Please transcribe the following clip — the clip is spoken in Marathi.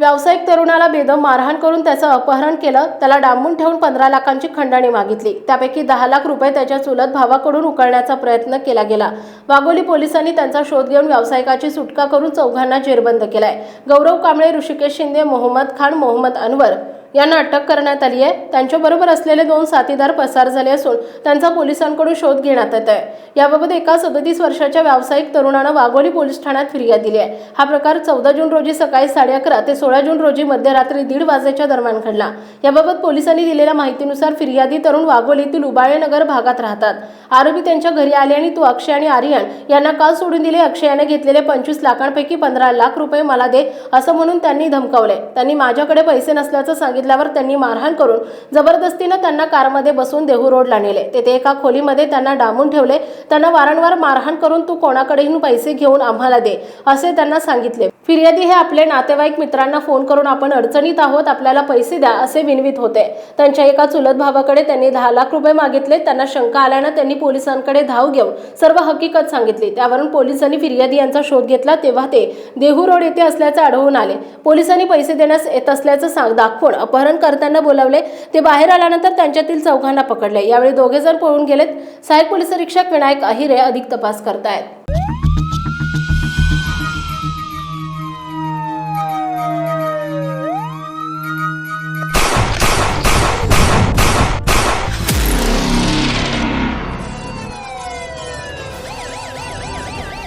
व्यावसायिक तरुणाला बेदम मारहाण करून त्याचं अपहरण केलं त्याला डांबून ठेवून पंधरा लाखांची खंडणी मागितली. त्यापैकी दहा लाख रुपये त्याच्या चुलत भावाकडून उकळण्याचा प्रयत्न केला गेला. वाघोली पोलिसांनी त्यांचा शोध घेऊन व्यावसायिकाची सुटका करून चौघांना जेरबंद केलाय. गौरव कांबळे ऋषिकेश शिंदे मोहम्मद खान मोहम्मद अनवर यांना अटक करण्यात आली आहे. त्यांच्याबरोबर असलेले दोन साथीदार पसार झाले असून त्यांचा पोलिसांकडून शोध घेण्यात येत आहे. याबाबत एका सदतीस वर्षाच्या व्यावसायिक तरुणानं वाघोली पोलीस ठाण्यात फिर्याद दिली आहे. हा प्रकार चौदा जून रोजी सकाळी साडे अकरा ते सोळा जून रोजी मध्यरात्री दीड वाजेच्या दरम्यान घडला. याबाबत पोलिसांनी दिलेल्या माहितीनुसार फिर्यादी तरुण वाघोलीतील उबाळेनगर भागात राहतात. आरोपी त्यांच्या घरी आले आणि तू अक्षय आणि आर्यन यांना काल सोडून दिले? अक्षयाने घेतलेले पंचवीस लाखांपैकी पंधरा लाख रुपये मला दे असं म्हणून त्यांनी धमकावले त्यांनी माझ्याकडे पैसे नसल्याचं सांगितलं सांगितल्यावर त्यांनी मारहाण करून जबरदस्तीनं त्यांना कारमध्ये बसून देहू रोडला नेले. तेथे एका खोलीमध्ये त्यांना डांबून ठेवले. त्यांना वारंवार मारहाण करून तू कोणाकडेही पैसे घेऊन आम्हाला दे असे त्यांना सांगितले. फिर्यादी हे आपले नातेवाईक मित्रांना फोन करून आपण अडचणीत आहोत आपल्याला पैसे द्या असे विनवित होते. त्यांच्या एका चुलत भावाकडे त्यांनी दहा लाख रुपये मागितले. त्यांना शंका आल्यानं त्यांनी पोलिसांकडे धाव घेऊन सर्व हकीकत सांगितली. त्यावरून पोलिसांनी फिर्यादी यांचा शोध घेतला. तेव्हा ते देहू रोड येथे असल्याचे आढळून आले. पोलिसांनी पैसे देण्यास येत असल्याचं सांग दाखवून अपहरण करताना बोलावले. ते बाहेर आल्यानंतर त्यांच्यातील चौघांना पकडले. यावेळी दोघे जण पळून गेलेत. सहाय्यक पोलीस निरीक्षक विनायक अहिरे अधिक तपास करतायत.